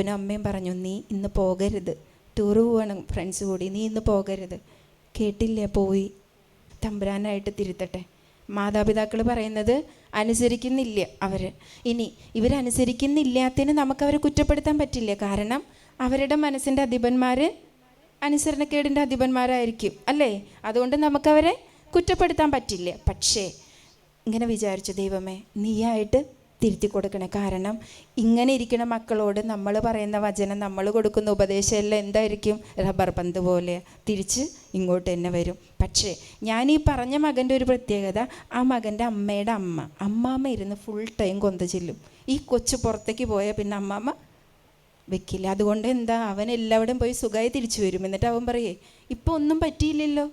അപ്പനും അമ്മയും പറഞ്ഞു നീ ഇന്ന് പോകരുത്. ടൂറ് പോവണം ഫ്രണ്ട്സ് കൂടി. നീ ഇന്ന് പോകരുത്. കേട്ടില്ലേ പോയി. തമ്പുരാനായിട്ട് തിരുത്തട്ടെ. മാതാപിതാക്കൾ പറയുന്നത് അനുസരിക്കുന്നില്ല അവർ ഇനി ഇവരനുസരിക്കുന്നില്ലാത്തതിന് നമുക്ക് അവരെ കുറ്റപ്പെടുത്താൻ പറ്റില്ല. കാരണം അവരുടെ മനസ്സിന്റെ അധിപന്മാർ അനുസരണക്കേടിന്റെ അധിപന്മാരായിരിക്കും അല്ലേ? അതുകൊണ്ട് നമുക്കവരെ കുറ്റപ്പെടുത്താൻ പറ്റില്ല. പക്ഷേ ഇങ്ങനെ വിചാരിച്ചു ദൈവമേ നീയായിട്ട് തിരുത്തി കൊടുക്കണേ. കാരണം ഇങ്ങനെ ഇരിക്കുന്ന മക്കളോട് നമ്മൾ പറയുന്ന വചനം നമ്മൾ കൊടുക്കുന്ന ഉപദേശമെല്ലാം എന്തായിരിക്കും? റബ്ബർ പന്ത് പോലെ തിരിച്ച് ഇങ്ങോട്ട് തന്നെ വരും. പക്ഷേ ഞാൻ ഈ പറഞ്ഞ മകന്റെ ഒരു പ്രത്യേകത ആ മകന്റെ അമ്മയുടെ അമ്മ അമ്മാമ്മ ഇരുന്ന് ഫുൾ ടൈം കൊന്ത ചെല്ലും. ഈ കൊച്ചു പുറത്തേക്ക് പോയാൽ പിന്നെ അമ്മാമ്മ വെക്കില്ല. അതുകൊണ്ട് എന്താ? അവൻ എല്ലാവിടെയും പോയി സുഖമായി തിരിച്ചു വരും. എന്നിട്ട് അവൻ പറയേ ഇപ്പോൾ ഒന്നും പറ്റിയില്ലല്ലോ.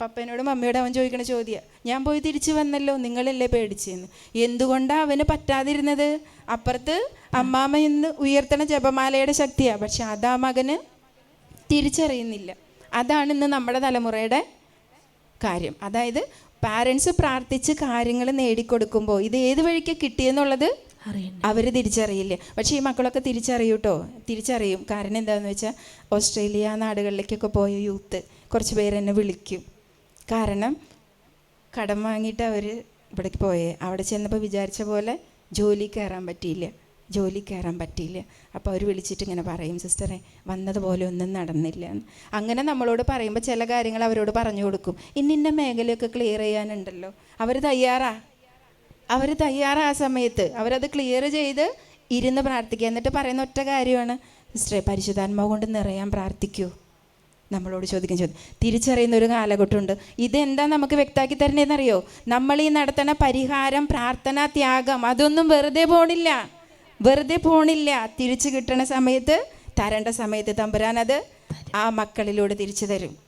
പപ്പനോടും മമ്മിയോടും അവൻ ചോദിക്കണ ചോദ്യം ഞാൻ പോയി തിരിച്ചു വന്നല്ലോ നിങ്ങളല്ലേ പേടിച്ചെന്ന്. എന്തുകൊണ്ടാണ് അവന് പറ്റാതിരുന്നത്? അപ്പുറത്ത് അമ്മാമ്മ ഇന്ന് ഉയർത്തണ ജപമാലയുടെ ശക്തിയാണ് പക്ഷെ അതാ മകന് തിരിച്ചറിയുന്നില്ല. അതാണ് ഇന്ന് നമ്മുടെ തലമുറയുടെ കാര്യം. അതായത് പാരൻസ് പ്രാർത്ഥിച്ച് കാര്യങ്ങൾ നേടിക്കൊടുക്കുമ്പോൾ ഇത് ഏത് വഴിക്ക് കിട്ടിയെന്നുള്ളത് അവർ തിരിച്ചറിയില്ല. പക്ഷേ ഈ മക്കളൊക്കെ തിരിച്ചറിയൂട്ടോ? തിരിച്ചറിയും. കാരണം എന്താണെന്ന് വെച്ചാൽ ഓസ്ട്രേലിയ നാടുകളിലേക്കൊക്കെ പോയ യൂത്ത് കുറച്ച് പേരെന്നെ വിളിക്കും. കാരണം കടം വാങ്ങിയിട്ട് അവർ ഇവിടേക്ക് പോയേ. അവിടെ ചെന്നപ്പോൾ വിചാരിച്ച പോലെ ജോലി കയറാൻ പറ്റിയില്ല. ജോലി കയറാൻ പറ്റിയില്ല. അപ്പോൾ അവർ വിളിച്ചിട്ട് ഇങ്ങനെ പറയും സിസ്റ്ററെ വന്നതുപോലെ ഒന്നും നടന്നില്ല. അങ്ങനെ നമ്മളോട് പറയുമ്പോൾ ചില കാര്യങ്ങൾ അവരോട് പറഞ്ഞു കൊടുക്കും. ഇന്നിന്ന മേഖലയൊക്കെ ക്ലിയർ ചെയ്യാനുണ്ടല്ലോ. അവർ തയ്യാറാ. അവർ തയ്യാറാ ആ സമയത്ത്. അവരത് ക്ലിയർ ചെയ്ത് ഇരുന്ന് പ്രാർത്ഥിക്കുക. എന്നിട്ട് പറയുന്ന ഒറ്റ കാര്യമാണ് സിസ്റ്ററെ പരിശുദ്ധാത്മാവ് കൊണ്ട് നിറയാൻ പ്രാർത്ഥിക്കൂ. നമ്മളോട് ചോദിക്കും ചോദ്യം തിരിച്ചറിയുന്ന ഒരു കാലഘട്ടമുണ്ട്. ഇതെന്താ നമുക്ക് വ്യക്തമാക്കി തരണേന്നറിയോ നമ്മൾ ഈ നടത്തണ പരിഹാരം പ്രാർത്ഥന ത്യാഗം അതൊന്നും വെറുതെ പോണില്ല. വെറുതെ പോണില്ല. തിരിച്ചു കിട്ടണ സമയത്ത് തരേണ്ട സമയത്ത് തമ്പുരാനത് ആ മക്കളിലൂടെ തിരിച്ചു തരും.